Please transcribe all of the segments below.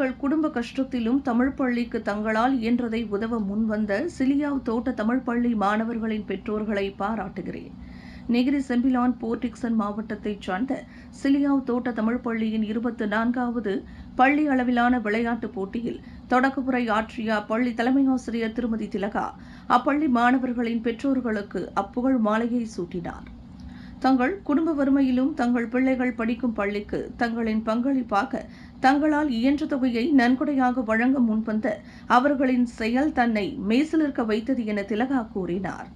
தங்கள் குடும்ப கஷ்டத்திலும் தமிழ் பள்ளிக்கு தங்களால் இயன்றதை உதவ முன்வந்த சிலியாவ் தோட்ட தமிழ் பள்ளி மாணவர்களின் பெற்றோர்களை பாராட்டுகிறேன். நெகிரி செம்பிலான் போர்டிக்சன் மாவட்டத்தைச் சார்ந்த சிலியாவ் தோட்ட தமிழ் பள்ளியின் இருபத்தி நான்காவது பள்ளி அளவிலான விளையாட்டுப் போட்டியில் தொடக்கப்புரை ஆற்றிய அப்பள்ளி தலைமை ஆசிரியர் திருமதி திலகா அப்பள்ளி மாணவர்களின் பெற்றோர்களுக்கு அப்புகழ் மாலையை சூட்டினார். தங்கள் குடும்ப வறுமையிலும் தங்கள் பிள்ளைகள் படிக்கும் பள்ளிக்கு தங்களின் பங்களிப்பாக தங்களால் இயன்ற தொகையை நன்கொடையாக வழங்க முன்வந்த அவர்களின் செயல் தன்னை மேசிலிருக்க வைத்தது என திலகா கூறினார்.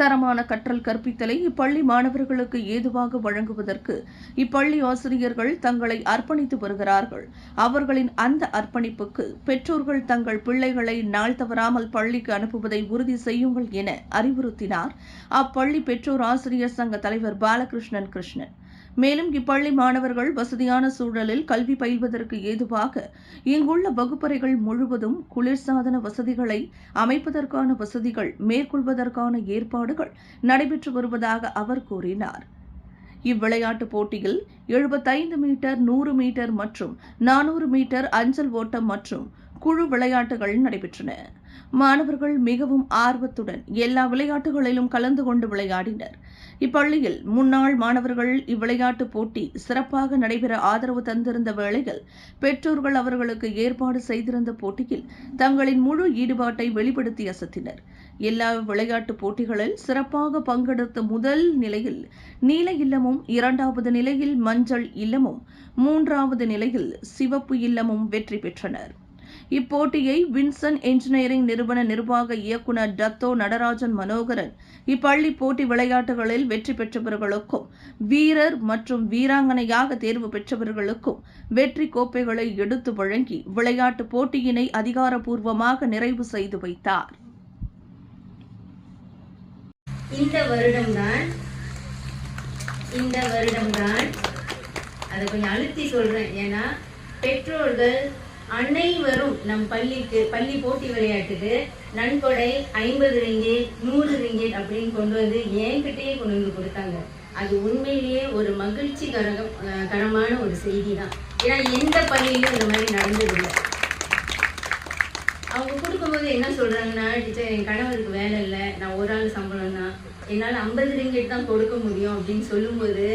தரமான கற்றல் கற்பித்தலை இப்பள்ளி மாணவர்களுக்கு ஏதுவாக வழங்குவதற்கு இப்பள்ளி ஆசிரியர்கள் தங்களை அர்ப்பணித்து வருகிறார்கள். அவர்களின் அந்த அர்ப்பணிப்புக்கு பெற்றோர்கள் தங்கள் பிள்ளைகளை நாள் தவறாமல் பள்ளிக்கு அனுப்புவதை உறுதி செய்யுங்கள் என அறிவுறுத்தினார். அப்பள்ளி பெற்றோர் ஆசிரியர் சங்க தலைவர் பாலகிருஷ்ணன் கிருஷ்ணன். மேலும் இப்பள்ளி மாணவர்கள் வசதியான சூழலில் கல்வி பயில்வதற்கு ஏதுவாக இங்குள்ள வகுப்பறைகள் முழுவதும் குளிர்சாதன வசதிகளை அமைப்பதற்கான வசதிகள் மேற்கொள்வதற்கான ஏற்பாடுகள் நடைபெற்று வருவதாக அவர் கூறினார். இவ்விளையாட்டுப் போட்டியில் எழுபத்தைந்து மீட்டர் நூறு மீட்டர் மற்றும் நானூறு மீட்டர் அஞ்சல் ஓட்டம் மற்றும் குழு விளையாட்டுகள் நடைபெற்றன. மாணவர்கள் மிகவும் ஆர்வத்துடன் எல்லா விளையாட்டுகளிலும் கலந்து கொண்டு விளையாடினர். இப்பள்ளியில் முன்னாள் மாணவர்கள் இவ்விளையாட்டுப் போட்டி சிறப்பாக நடைபெற ஆதரவு தந்திருந்த வேளையில் பெற்றோர்கள் அவர்களுக்கு ஏற்பாடு செய்திருந்த போட்டியில் தங்களின் முழு ஈடுபாட்டை வெளிப்படுத்தி அசத்தினர். எல்லா விளையாட்டுப் போட்டிகளில் சிறப்பாக பங்கெடுத்த முதல் நிலையில் நீல இல்லமும் இரண்டாவது நிலையில் மஞ்சள் இல்லமும் மூன்றாவது நிலையில் சிவப்பு இல்லமும் வெற்றி பெற்றனர். இப்போட்டியை வின்சன் என்ஜினியரிங் நிறுவன நிர்வாக இயக்குநர் டத்தோ நடராஜன் மனோகரன் இப்பள்ளி போட்டி விளையாட்டுகளில் வெற்றி பெற்றவர்களுக்கும் வீரர் மற்றும் வீராங்கனையாக தேர்வு பெற்றவர்களுக்கும் வெற்றி கோப்பைகளை எடுத்து வழங்கி விளையாட்டு போட்டியினை அதிகாரப்பூர்வமாக நிறைவு செய்து வைத்தார். இந்த வருடம்தான் இந்த வருடம்தான் அதை கொஞ்சம் அழுத்தி சொல்றேன் ஏன்னா பெற்றோர்கள் அனைவரும் நம் பள்ளிக்கு பள்ளி போட்டி விளையாட்டுக்கு நன்கொடை ஐம்பது ரிங்கேட் நூறு ரிங்கேட் அப்படின்னு கொண்டு வந்து என்கிட்டயே கொண்டு வந்து கொடுத்தாங்க. அது உண்மையிலேயே ஒரு மகிழ்ச்சி கரகம் கரமான ஒரு செய்தி தான் ஏன்னா எந்த பள்ளியிலும் இந்த மாதிரி நடந்ததில்லை. அவங்க கொடுக்கும்போது என்ன சொல்றாங்கன்னா டீச்சர் என் கணவருக்கு வேலை இல்லை. நான் ஒரு ஆள் சம்பளம் தான் என்னால் ஐம்பது ரிங்கெட் தான் கொடுக்க முடியும். அப்படின்னு சொல்லும்போது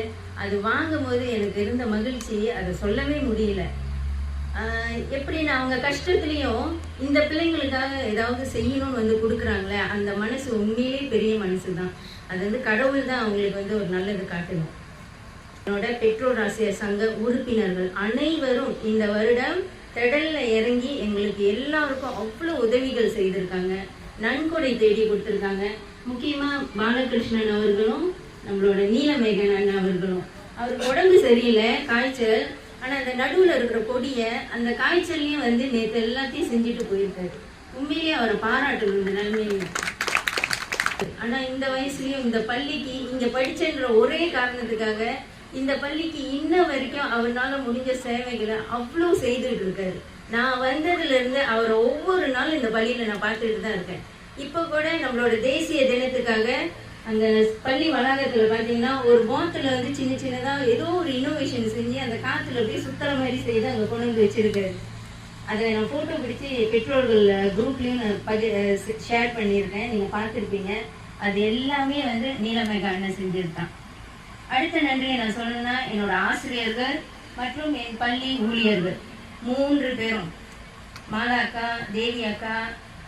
அது வாங்கும்போது எனக்கு இருந்த மகிழ்ச்சி அதை சொல்லவே முடியல. எப்படி நான் அவங்க கஷ்டத்துலேயும் இந்த பிள்ளைங்களுக்காக ஏதாவது செய்யணும்னு வந்து கொடுக்குறாங்களே அந்த மனசு உண்மையிலே பெரிய மனசு தான் அது வந்து கடவுள் தான் அவங்களுக்கு வந்து ஒரு நல்லது காட்டணும். என்னோட பெற்றோர் ஆசிரியர் சங்க உறுப்பினர்கள் அனைவரும் இந்த வருடம் திடல்ல இறங்கி எங்களுக்கு எல்லாருக்கும் அவ்வளோ உதவிகள் செய்திருக்காங்க. நன்கொடை தேடி கொடுத்துருக்காங்க. முக்கியமாக பாலகிருஷ்ணன் அவர்களும் நம்மளோட நீலமேகன் அண்ணன் அவர்களும். அவருக்கு உடம்பு சரியில்லை காய்ச்சல். ஆனா அந்த நடுவுல இருக்கிற கொடியை அந்த காய்ச்சல்லையும் வந்து நேற்று எல்லாத்தையும் செஞ்சுட்டு போயிருக்காரு. உண்மையிலேயே அவரை பாராட்டணும் இந்த நிலைமையில. ஆனா இந்த வயசுலயும் இந்த பள்ளிக்கு இங்கே படிச்சேன்ற ஒரே காரணத்துக்காக இந்த பள்ளிக்கு இன்ன வரைக்கும் அவரால முடிஞ்ச சேவைகளை அவ்வளோ செய்துட்டு இருக்காரு. நான் வந்ததுல இருந்து அவரை ஒவ்வொரு நாளும் இந்த பள்ளியில நான் பார்த்துட்டு தான் இருக்கேன். இப்போ கூட நம்மளோட தேசிய தினத்துக்காக அந்த பள்ளி வளாகத்துல பாத்தீங்கன்னா ஒரு பாட்டில் வந்து சின்ன சின்னதா ஏதோ ஒரு இன்னோவேஷன் செஞ்சு அந்த காத்துல அப்படியே சுத்தற மாதிரி செய்து அங்க கொண்டு வந்து வச்சிருக்காரு. அதை நான் ஃபோட்டோ பிடிச்சி பெற்றோர்கள் குரூப்லேயும் நான் பதி ஷேர் பண்ணியிருக்கேன். நீங்கள் பார்த்துருப்பீங்க. அது எல்லாமே வந்து நீலமேக அண்ணன் செஞ்சிருக்கான் அடுத்த நன்றியை நான் சொல்லணும்னா என்னோட ஆசிரியர்கள் மற்றும் என் பள்ளி ஊழியர்கள். மூன்று பேரும். மாலா அக்கா தேவி அக்கா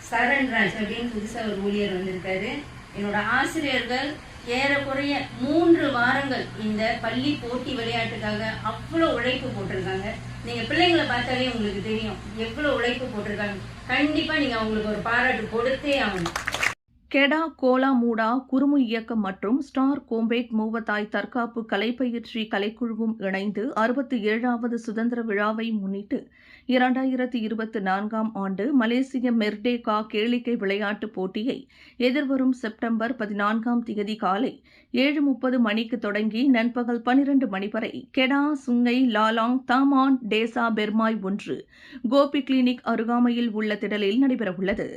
சரண்ராஜ் அப்படின்னு புதுசாக ஒரு ஊழியர் வந்திருக்காரு. என்னோட ஆசிரியர்கள் ஏறக்குறைய மூன்று வாரங்கள் இந்த பள்ளி போட்டி விளையாட்டுக்காக அவ்வளோ உழைப்பு போட்டிருக்காங்க. நீங்க பிள்ளைங்களை பார்த்தாலே உங்களுக்கு தெரியும் எவ்வளவு உழைப்பு போட்டிருக்காங்க. கண்டிப்பா நீங்க அவங்களுக்கு ஒரு பாராட்டு கொடுத்தே ஆகணும். கெடா கோலா மூடா குறுமு இயக்கம் மற்றும் ஸ்டார் கோம்பேக் மூவத்தாய் தற்காப்பு கலைப்பயிற்சி கலைக்குழுவும் இணைந்து அறுபத்தி ஏழாவது சுதந்திர விழாவை முன்னிட்டு இரண்டாயிரத்தி இருபத்தி நான்காம் ஆண்டு மலேசிய மெர்டேகா கேளிக்கை விளையாட்டுப் போட்டியை எதிர்வரும் செப்டம்பர் பதினான்காம் தேதி காலை ஏழு முப்பது மணிக்கு தொடங்கி நண்பகல் பனிரெண்டு மணி வரை Kedah Sungai Lalang Taman Desa Permai ஒன்று கோபி கிளினிக் அருகாமையில் உள்ள திடலில் நடைபெறவுள்ளது.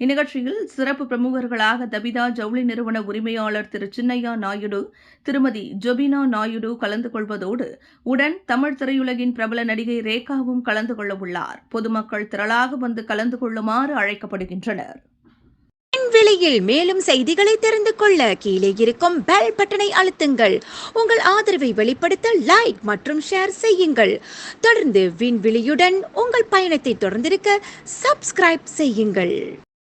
இந்நிகழ்ச்சியில் சிறப்பு பிரமுகர்களாக தபிதா ஜவுளி நிறுவன உரிமையாளர் திரு சின்னையா நாயுடு திருமதி ஜொபினா நாயுடு கலந்து கொள்வதோடு உடன் தமிழ் திரையுலகின் பிரபல நடிகை ரேகாவும் கலந்து கொள்ள உள்ளார். பொதுமக்கள் திரளாக வந்து கலந்து கொள்ளுமாறு அழைக்கப்படுகின்றனர். விலையில் மேலும் செய்திகளை தெரிந்து கொள்ள கீழே இருக்கும் பெல் பட்டனை அழுத்துங்கள். உங்கள் ஆதரவை வெளிப்படுத்த லைக் மற்றும் ஷேர் செய்யுங்கள். தொடர்ந்து விண்வெளியுடன் உங்கள் பயணத்தை தொடர்ந்திருக்க சப்ஸ்கிரைப் செய்யுங்கள்.